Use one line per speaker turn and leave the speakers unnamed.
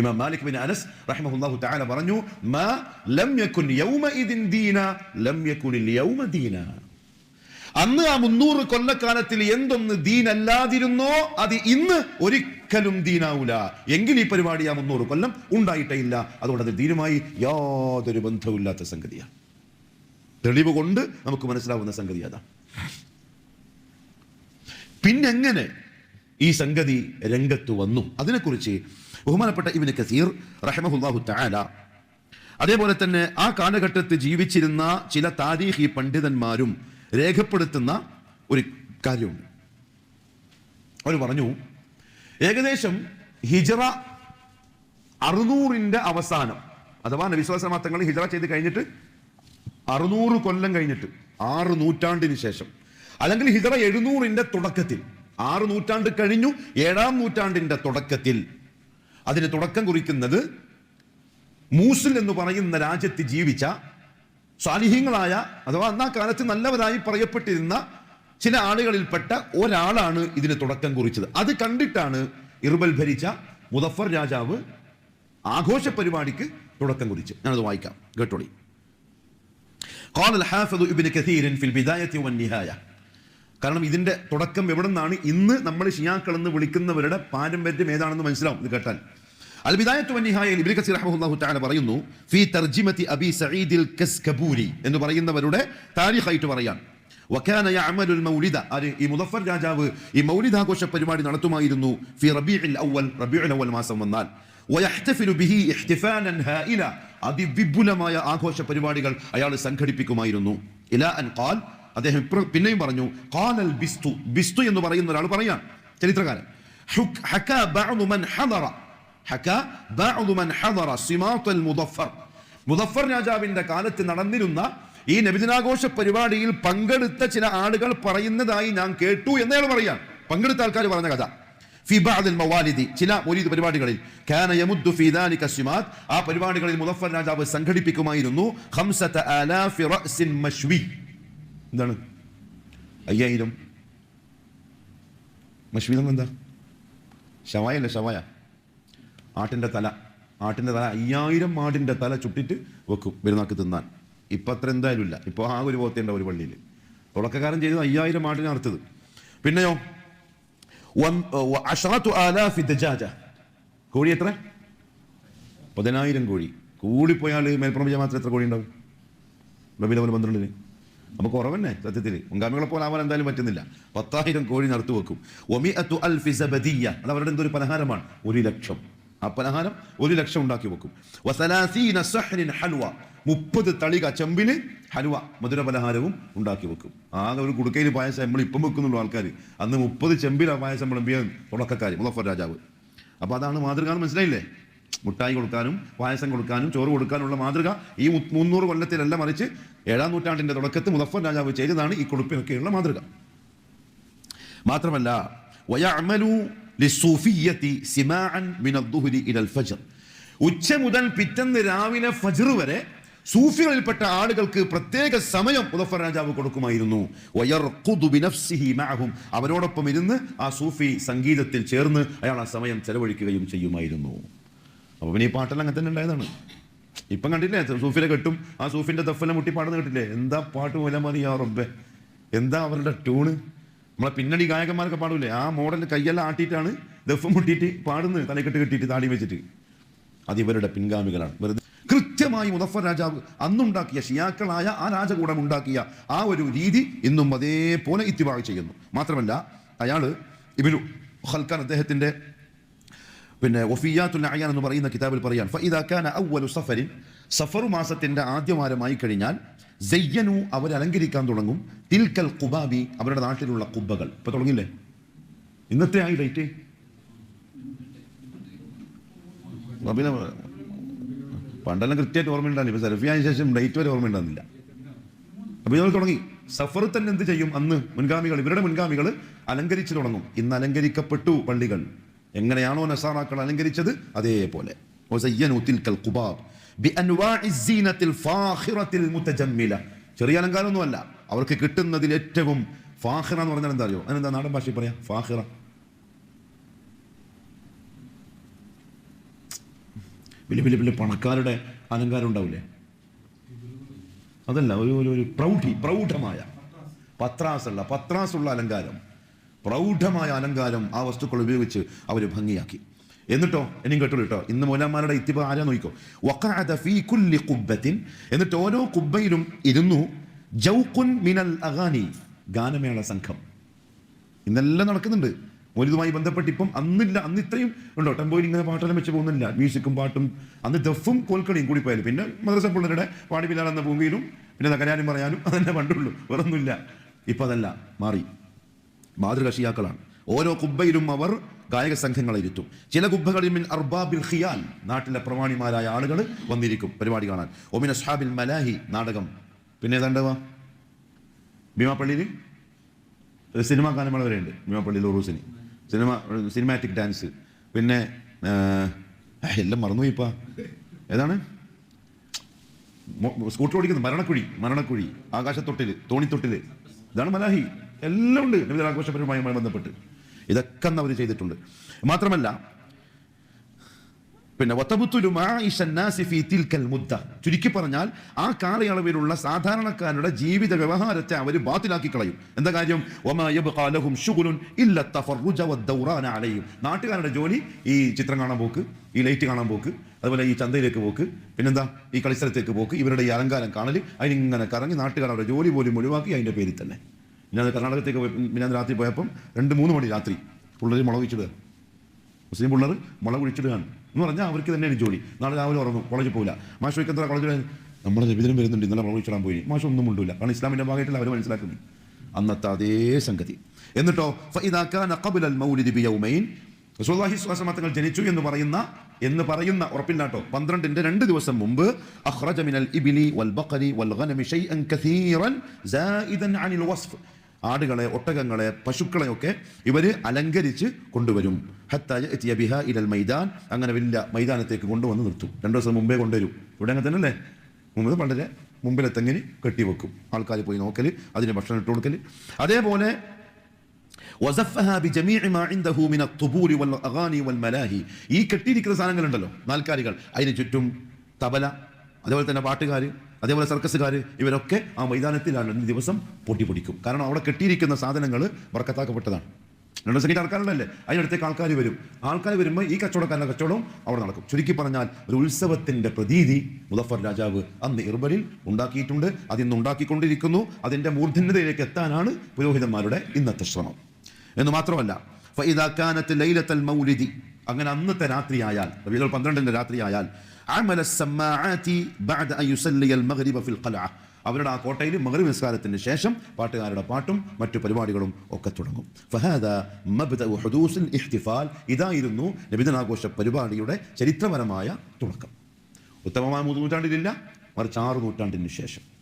ഇമാം മാലിക് ബിൻ അനസ് റഹിമഹുല്ലാഹു തആല പറഞ്ഞു മാ ലം യകുൻ യൗമഇദിൻ ദീന ലം യകുനിൽ യൗമ ദീന. അന്ന് ആ മുന്നൂറ് കൊല്ലക്കാലത്തിൽ എന്തൊന്ന് ദീനല്ലാതിരുന്നോ അത് ഇന്ന് ഒരിക്കലും ദീനാവൂല. എങ്കിൽ ഈ പരിപാടി ആ മുന്നൂറ് കൊല്ലം ഉണ്ടായിട്ടേ ഇല്ല. അതുകൊണ്ട് അത് ദീനുമായി യാതൊരു ബന്ധവുമില്ലാത്ത സംഗതിയാണ്. തെളിവ് കൊണ്ട് നമുക്ക് മനസ്സിലാവുന്ന സംഗതി അതാ. പിന്നെങ്ങനെ ഈ സംഗതി രംഗത്ത് വന്നു. അതിനെക്കുറിച്ച് ബഹുമാനപ്പെട്ട ഇബിന് കസീർ റഹമഹുല്ലാഹു താല അതേപോലെ തന്നെ ആ കാലഘട്ടത്തിൽ ജീവിച്ചിരുന്ന ചില താരീഹി പണ്ഡിതന്മാരും രേഖപ്പെടുത്തുന്ന ഒരു കാര്യമുണ്ട്. അവർ പറഞ്ഞു ഏകദേശം ഹിജറ അറുന്നൂറിന്റെ അവസാനം അഥവാ നബിസ്വലാസ്ലാം തങ്ങൾ ഹിജറ ചെയ്ത് കഴിഞ്ഞിട്ട് അറുന്നൂറ് കൊല്ലം കഴിഞ്ഞിട്ട് ആറ് നൂറ്റാണ്ടിന് ശേഷം അല്ലെങ്കിൽ ഹിജറ എഴുന്നൂറിന്റെ തുടക്കത്തിൽ ആറ് നൂറ്റാണ്ട് കഴിഞ്ഞു ഏഴാം നൂറ്റാണ്ടിന്റെ തുടക്കത്തിൽ അതിന് തുടക്കം കുറിക്കുന്നത് മൂസിൽ എന്ന് പറയുന്ന രാജ്യത്ത് ജീവിച്ച സ്വാലിഹ്യങ്ങളായ അഥവാ അന്നാ കാലത്ത് നല്ലവരായി പറയപ്പെട്ടിരുന്ന ചില ആളുകളിൽപ്പെട്ട ഒരാളാണ് ഇതിന് തുടക്കം കുറിച്ചത് അത് കണ്ടിട്ടാണ് ഇർബൽ ഭരിച്ച മുദഫർ രാജാവ് ആഘോഷ പരിപാടിക്ക് തുടക്കം കുറിച്ച് ഞാനത് വായിക്കാം കേട്ടോളി قال الحافظ ابن كثير في البداية والنهاية കാരണം ഇതിന്റെ തുടക്കം എവിടെ നിന്നാണ്? ഇന്ന് നമ്മൾ ഷിയാക്കൾ എന്ന് വിളിക്കുന്നവരുടെ പാരമ്പര്യം ഏതാണെന്ന് മനസ്സിലാവും ഇത് കേട്ടാൽ. പറയുന്നു ഫീ തർജിമത്തി അബി സഈദിൽ കസ്കബൂരി എന്ന് പറയുന്നവരുടെ താരിഖായിട്ട് പറയാം. വക്കാന യഅമലുൽ മൗലിദ അത് ഈ മുദഫർ രാജാവ് ഈ മൗലിദാഘോഷ പരിപാടി നടത്തുമായിരുന്നു ഫി റബീഉൽ അവൽ റബീഉൽ അവൽ മാസം വന്നാൽ. വയഹ്തഫിലു ബിഹി ഇഹ്തിഫാനൻ ഹായില അതിവിപുലമായ ആഘോഷ പരിപാടികൾ അയാൾ സംഘടിപ്പിക്കുമായിരുന്നു. ഇലാ അൻ ഖാൽ അദ്ദേഹം പിന്നെയും പറഞ്ഞു കാനൽ ബിസ്തു. ബിസ്തു എന്ന് പറയുന്ന ഒരാൾ പറയാൻ ചരിത്രകാരൻ. മുദഫർ. രാജാവിന്റെ കാലത്ത് നടന്നിരുന്ന ഈ നബിദിനാഘോഷ പരിപാടിയിൽ പങ്കെടുത്ത ചില ആളുകൾ പറയുന്നതായി ഞാൻ കേട്ടു എന്നയാൾ പറയാൻ പങ്കെടുത്ത ആൾക്കാർ പറഞ്ഞ കഥ. ഫി ബഅദിൽ മവാലിദി ചില മൗലിദ് പരിപാടികളിൽ. കാന യമുദ്ദു ഫി ദാലിക സിമാത്. ആ പരിപാടികളിൽ മുദഫർ രാജാവ് സംഘടിപ്പിക്കുമായിരുന്നു ഹംസത്ത് അലാഫി റഅസിൻ മശ്വി. എന്താണ്? അയ്യായിരം. മഷ്മീതം എന്താ? ഷവായ അല്ല? ഷവായ ആട്ടിന്റെ തല. ആട്ടിന്റെ തല അയ്യായിരം ആടിന്റെ തല ചുട്ടിട്ട് വെക്കും പെരുന്നാക്ക് തിന്നാൻ. ഇപ്പം അത്ര എന്തായാലും ഇല്ല. ഇപ്പോൾ ആ ഒരു പോത്തേണ്ട ഒരു പള്ളിയിൽ തുടക്കക്കാരൻ ചെയ്തത് അയ്യായിരം ആടിനെ അറുത്തത്. പിന്നെയോ? കോഴി എത്ര? പതിനായിരം കോഴി. കൂടിപ്പോയാൽ മേൽപ്പുറം ജമാത്തിൽ എത്ര കോഴി ഉണ്ടാവും? റബി ലെവൽ പന്ത്രണ്ടിന്. അപ്പൊ കുറവന്നെ സത്യത്തിൽ മുൻഗാമികളെ പോലെ ആവാൻ എന്തായാലും പറ്റുന്നില്ല. പത്തായിരം കോഴി നടത്തു വെക്കും. ഒമി അത്തു അൽ ഫിസബദിയ അത് അവരുടെ എന്തൊരു പലഹാരമാണ്? ഒരു ലക്ഷം. ആ പലഹാരം ഒരു ലക്ഷം ഉണ്ടാക്കി വെക്കും. വസലാസീന ഹൽവ. മുപ്പത് തളിക ചെമ്പിന് ഹലുവ മധുര പലഹാരവും ഉണ്ടാക്കി വെക്കും. ആകെ ഒരു കുടുക്കയിൽ പായസം നമ്മൾ ഇപ്പം വെക്കുന്നുള്ളൂ ആൾക്കാർ അന്ന് മുപ്പത് ചെമ്പിലാണ് പായസം വിളമ്പിയ തുടക്കക്കാർ മുലഫർ രാജാവ്. അപ്പൊ അതാണ് മാതൃകാന്ന് മനസ്സിലായില്ലേ? മുട്ടായി കൊടുക്കാനും പായസം കൊടുക്കാനും ചോറ് കൊടുക്കാനുള്ള മാതൃക ഈ മുന്നൂറ് കൊല്ലത്തിലല്ല മറിച്ച് ഏഴാം നൂറ്റാണ്ടിന്റെ തുടക്കത്ത് മുദഫർ രാജാവ് ചെയ്തതാണ് ഈ കൊടുപ്പിനൊക്കെയുള്ള മാതൃക. മാത്രമല്ല ഉച്ച മുതൽ പിറ്റന്ന് രാവിലെ ഫജർ വരെ സൂഫികളിൽപ്പെട്ട ആളുകൾക്ക് പ്രത്യേക സമയം മുദഫർ രാജാവ് കൊടുക്കുമായിരുന്നു. അവരോടൊപ്പം ഇരുന്ന് ആ സൂഫി സംഗീതത്തിൽ ചേർന്ന് അയാൾ ആ സമയം ചെലവഴിക്കുകയും ചെയ്യുമായിരുന്നു. അപ്പൊ പിന്നെ ഈ പാട്ടെല്ലാം അങ്ങനെ തന്നെ ഉണ്ടായതാണ്. ഇപ്പം കണ്ടില്ലേ സൂഫിനെ കെട്ടും. ആ സൂഫിന്റെ ദഫല മുട്ടി പാടുന്ന കേട്ടില്ലേ എന്താ പാട്ട് പോലെ മതി ആ റബ്ബെ. എന്താ അവരുടെ ട്യൂണ്? നമ്മളെ പിന്നണി ഗായകന്മാരൊക്കെ പാടൂലേ? ആ മോഡൽ കയ്യെല്ലാം ആട്ടിയിട്ടാണ് ദഫ് മുട്ടിയിട്ട് പാടുന്നത്. തലക്കെട്ട് കെട്ടിയിട്ട് താടി വെച്ചിട്ട്. അത് ഇവരുടെ പിൻഗാമികളാണ്. വെറുതെ കൃത്യമായി മുദഫർ രാജാവ് അന്നുണ്ടാക്കിയ ഷിയാക്കളായ ആ രാജകൂടം ഉണ്ടാക്കിയ ആ ഒരു രീതി ഇന്നും അതേപോലെ ഇത്തിവാഗ് ചെയ്യുന്നു. മാത്രമല്ല അയാൾ ഇബിനു ഹൽക്കാൻ അദ്ദേഹത്തിന്റെ പിന്നെ ഒഫിയാത്തുൽ അയാൻ എന്ന് പറയുന്ന കിതാബിൽ പറയാൻ ഫൈദാക്കാന കാന അവ്വലു സഫരിൻ സഫറു മാസത്തിന്റെ ആദ്യമാരമായി കഴിഞ്ഞാൽ ജയ്യനു അവരെ അലങ്കരിക്കാൻ തുടങ്ങും. തിൽക്കൽ കുബാബി അവരുടെ നാട്ടിലുള്ള കുബ്ബകൾ ഇപ്പൊ തുടങ്ങില്ലേ ഇന്നത്തെ ആയി ഡേറ്റ് പണ്ടെല്ലാം കൃത്യമായിട്ട് ഓർമ്മയുണ്ടാകും ഇപ്പൊ സെൽഫിയായ ശേഷം ഡേറ്റ് വരെ ഓർമ്മയുണ്ടാകുന്നില്ല അപ്പൊ ഇതുപോലെ തുടങ്ങി. സഫർ തന്നെ എന്ത് ചെയ്യും? അന്ന് മുൻഗാമികൾ ഇവരുടെ മുൻഗാമികൾ അലങ്കരിച്ചു തുടങ്ങും. ഇന്ന് അലങ്കരിക്കപ്പെട്ടു പള്ളികൾ. എങ്ങനെയാണോ നസാറാക്കൾ അലങ്കരിച്ചത്? അതേപോലെ. ചെറിയ അലങ്കാരമൊന്നുമല്ല. അവർക്ക് കിട്ടുന്നതിൽ ഏറ്റവും ഫാഹിറ എന്ന് പറഞ്ഞാൽ എന്താ അറിയോ? അതിനെന്താ നാടൻ ഭാഷയിൽ പറയാം? ഫാഹിറ. വലിയ വലിയ വലിയ പണക്കാരുടെ അലങ്കാരം ഉണ്ടാവില്ലേ? അതല്ല ഒരു ഒരു പ്രൗഢി പ്രൗഢമായ. പത്രാസുള്ള പത്രാസുള്ള അലങ്കാരം. പ്രൗഢമായ അലങ്കാരം ആ വസ്തുക്കൾ ഉപയോഗിച്ച് അവർ ഭംഗിയാക്കി. എന്നിട്ടോ കേട്ടോളൂ കേട്ടോ ഇന്ന് മൂലന്മാരുടെ ഇത്തിപ്പ് ആരാ നോക്കിക്കോ. വഖഅദ ഫീ കുല്ലി ഖുബ്ബത്തിൻ. എന്നിട്ട് ഓരോ കുബ്ബയിലും ഇരുന്നു ജൗക്കുൻ മിനൽ അഗാനി ഗാനമേള സംഘം. ഇന്നെല്ലാം നടക്കുന്നുണ്ട്. മൗലിതുമായി ബന്ധപ്പെട്ട് ഇപ്പം അന്നില്ല അന്ന് ഇത്രയും ഉണ്ടോ? ടെമ്പോയിൽ ഇങ്ങനെ പാട്ടെല്ലാം വെച്ച് പോകുന്നില്ല. മ്യൂസിക്കും പാട്ടും അന്ന് ദഫും കോൽക്കളിയും കൂടി പോയാലും. പിന്നെ മദ്രസ പിള്ളേരുടെ പാടിപ്പില്ലാതെ എന്ന ഭൂമിയിലും പിന്നെ തകരാനും പറയാനും അതന്നെ പണ്ടുള്ളൂ. വേറൊന്നുമില്ല. ഇപ്പം അതല്ല മാറി. മാതൃകക്ഷിയാക്കളാണ്. ഓരോ കുബ്ബയിലും അവർ ഗായക സംഘങ്ങളെ ഇരുത്തും. ചില കുബ്ബകളിൽ മിൻ അർബാബിൽ ഖിയാൽ നാട്ടിലെ പ്രമാണിമാരായ ആളുകൾ വന്നിരിക്കും പരിപാടി കാണാൻ. ഒമിൻ അസ്ഹാബിൽ മലാഹി നാടകം. പിന്നെ ഏതാണ്ടവ ഭീമാപ്പള്ളിയിൽ സിനിമാ ഗാനമേള വരെയുണ്ട് ഭീമാപ്പള്ളിയിൽ ഉറൂസിന് സിനിമ സിനിമാറ്റിക് ഡാൻസ്. പിന്നെ എല്ലാം മറന്നുപോയിപ്പാ ഏതാണ്? സ്കൂട്ടർ ഓടിക്കുന്നത് മരണക്കുഴി മരണക്കുഴി. ആകാശത്തൊട്ടിൽ തോണിത്തൊട്ടിൽ ഇതാണ് മലാഹി. എല്ലാം ഉണ്ട്. നബിദിന ബന്ധപ്പെട്ട്. ഇതൊക്കെ അവർ ചെയ്തിട്ടുണ്ട്. മാത്രമല്ല പിന്നെ ചുരുക്കി പറഞ്ഞാൽ ആ കാലയളവിലുള്ള സാധാരണക്കാരുടെ ജീവിത വ്യവഹാരത്തെ അവർ ബാത്തിലാക്കി കളയും. എന്താ കാര്യം? നാട്ടുകാരുടെ ജോലി ഈ ചിത്രം കാണാൻ പോക്ക് ഈ ലൈറ്റ് കാണാൻ പോക്ക് അതുപോലെ ഈ ചന്തയിലേക്ക് പോക്ക് പിന്നെന്താ? ഈ കളിസ്ഥലത്തേക്ക് പോക്ക് ഇവരുടെ ഈ അലങ്കാരം കാണൽ അതിനിങ്ങനെ കറങ്ങി നാട്ടുകാരുടെ ജോലി പോലും ഒഴിവാക്കി അതിന്റെ പേരിൽ തന്നെ. ഞാൻ കർണാടകത്തേക്ക് മിന്നാന്ന് രാത്രി പോയപ്പം രണ്ട് മൂന്ന് മണി രാത്രി പിള്ളേർ മുളകിച്ചിടുക മുസ്ലിം പിള്ളേർ മുളക് കുഴിച്ചിടുകയാണ്. എന്ന് പറഞ്ഞാൽ അവർക്ക് തന്നെയാണ് ജോലി. നാളെ രാവിലെ ഉറങ്ങും കോളേജിൽ പോകില്ല മാഷ് വയ്ക്കുന്ന കോളേജിൽ നമ്മുടെ രവിതരം വരുന്നുണ്ട്. ഇന്നലെ മുളക് കുഴിച്ചിടാൻ പോയി. മാഷ് ഒന്നും മുണ്ടില്ല കാരണം ഇസ്ലാമിന്റെ ഭാഗമായിട്ട് അവർ മനസ്സിലാക്കുന്നു അന്നത്തെ അതേ സംഗതി. എന്നിട്ടോ റസൂല്ലാഹി സ്വാസമത്തങ്ങൾ ജനിച്ചു എന്ന് പറയുന്ന എന്ന് പറയുന്ന ഉറപ്പില്ലാട്ടോ പന്ത്രണ്ടിന്റെ രണ്ട് ദിവസം മുമ്പ് അഖ്റജ മിനൽ ഇബിലി വൽ ബഖരി വൽ ഗനമി ഷൈഅൻ കസീറൻ സായിദൻ അനിൽ വസ്ഫ്. ആടുകളെ ഒട്ടകങ്ങളെ പശുക്കളെയൊക്കെ ഇവർ അലങ്കരിച്ച് കൊണ്ടുവരും. ഹത്താജ് എത്തിയ ബിഹ ഇലൽ മൈദാൻ. അങ്ങനെ വലിയ മൈതാനത്തേക്ക് കൊണ്ടുവന്ന് നിർത്തും. രണ്ടു ദിവസം മുമ്പേ കൊണ്ടുവരും. ഇവിടെ അങ്ങനെ തന്നെ അല്ലേ മുമ്പ് പണ്ടരെ മുമ്പിലെ തെങ്ങിന് കെട്ടിവെക്കും. ആൾക്കാർ പോയി നോക്കൽ അതിന് ഭക്ഷണം ഇട്ട് കൊടുക്കൽ അതേപോലെ മാ ഇൻദഹു മിന വൽ അഗാനി വൽ മലാഹി. ഈ കെട്ടിയിരിക്കുന്ന സാധനങ്ങളുണ്ടല്ലോ നാൽക്കാലികൾ. അതിന് ചുറ്റും തബല അതേപോലെ തന്നെ പാട്ടുകാർ അതേപോലെ സർക്കസുകാർ ഇവരൊക്കെ ആ മൈതാനത്തിലാണ് ഈ ദിവസം പൊട്ടി പൊടിക്കും. കാരണം അവിടെ കെട്ടിയിരിക്കുന്ന സാധനങ്ങൾ വർക്കത്താക്കപ്പെട്ടതാണ്. രണ്ടു ദിവസം ആൾക്കാരുണ്ടല്ലേ? അതിനടുത്തേക്ക് ആൾക്കാർ വരും. ആൾക്കാർ വരുമ്പോൾ ഈ കച്ചവടക്കാരുടെ കച്ചവടവും അവിടെ നടക്കും. ചുരുക്കി പറഞ്ഞാൽ ഒരു ഉത്സവത്തിന്റെ പ്രതീതി മുദഫർ രാജാവ് അന്ന് ഇർബലിൽ ഉണ്ടാക്കിയിട്ടുണ്ട്. അതിന്ന് ഉണ്ടാക്കിക്കൊണ്ടിരിക്കുന്നു. അതിന്റെ മൂർധന്യതയിലേക്ക് എത്താനാണ് പുരോഹിതന്മാരുടെ ഇന്നത്തെ ശ്രമം. എന്ന് മാത്രമല്ല ഫൈദാക്കാനത്ത് ലൈലത്തൽ മൗലിദി. അങ്ങനെ അന്നത്തെ രാത്രിയായാൽ പന്ത്രണ്ടിന്റെ രാത്രിയായാൽ അവരുടെ ആ കോട്ടയിൽ മകരി നിസ്കാരത്തിന് ശേഷം പാട്ടുകാരുടെ പാട്ടും മറ്റു പരിപാടികളും ഒക്കെ തുടങ്ങും. ഫഹദൂസുൽ ഇഹ്തിഫാൽ. ഇതായിരുന്നു രബീന്ദ്രനാഘോഷ പരിപാടിയുടെ ചരിത്രപരമായ തുടക്കം. ഉത്തമമായ മൂന്ന് നൂറ്റാണ്ടിലില്ല മറിച്ച് ആറ് നൂറ്റാണ്ടിന് ശേഷം.